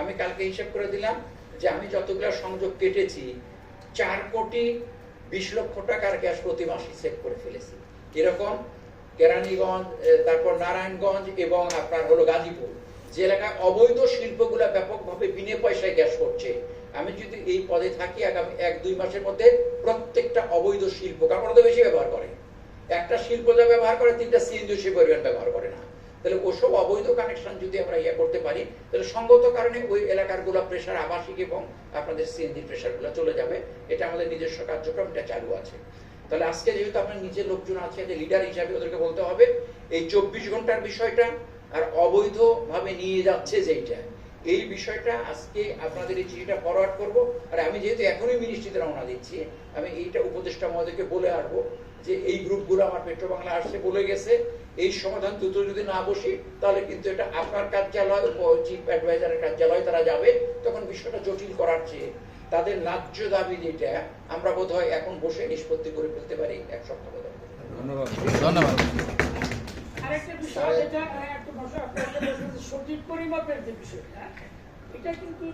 আমি কালকে হিসাব করে দিলাম যে আমি যতগুলো সংযোগ কেটেছি, চার কোটি বিশ লক্ষ টাকার গ্যাস প্রতি মাসে সেভ করে ফেলেছি। এরকম কেরানীগঞ্জ তারপর নারায়ণগঞ্জ এবং আপনার হলো গাজীপুর। যে এলাকায় অবৈধ শিল্পগুলা ব্যাপকভাবে বিনে পয়সায় গ্যাস করছে। আমি যদি এই পদে থাকি, আগামী এক, দুই মাসের মধ্যে প্রত্যেকটা অবৈধ শিল্প ওরা তো বেশি ব্যবহার করে। একটা শিল্প যা ব্যবহার করে, তিনটা সিএনজি সে পরিমাণ ব্যবহার করে না। তাহলে ওসব অবৈধ কানেকশন যদি আমরা ইয়ে করতে পারি, তাহলে সঙ্গত কারণে ওই এলাকারগুলো প্রেশার আবাসিক এবং আপনাদের সিএনজি প্রেশারগুলো চলে যাবে। এটা আমাদের নিজস্ব কার্যক্রম, এটা চালু আছে। তাহলে আজকে যেহেতু আপনার নিজের লোকজন আছে, যে লিডার হিসাবে ওদেরকে বলতে হবে, এই চব্বিশ ঘণ্টার বিষয়টা আর অবৈধভাবে নিয়ে যাচ্ছে যেটা এই বিষয়টা আজকে আপনাদের এই চিঠিটা ফরওয়ার্ড করব। আর আমি যেহেতু এখনই মিনিস্ট্রিতে রওনা দিচ্ছি আমি এইটা উপদেষ্টা মহোদয়কে বলে আসব যে এই গ্রুপগুলো আমার পেট্রো বাংলা আসছে বলে গেছে। এই সমাধান দ্রুত যদি না বসি তাহলে কিন্তু এটা আপনার কার্যালয় চিফ অ্যাডভাইজারের কার্যালয় তারা যাবে। তখন বিষয়টা জটিল করার চেয়ে তাদের ন্যায্য দাবি যেটা আমরা বোধহয় এখন বসে নিষ্পত্তি করে ফেলতে পারি এক সপ্তাহ। ধন্যবাদ। ধন্যবাদ। সঠিক পরিমাপের যে বিষয়টা এটা কিন্তু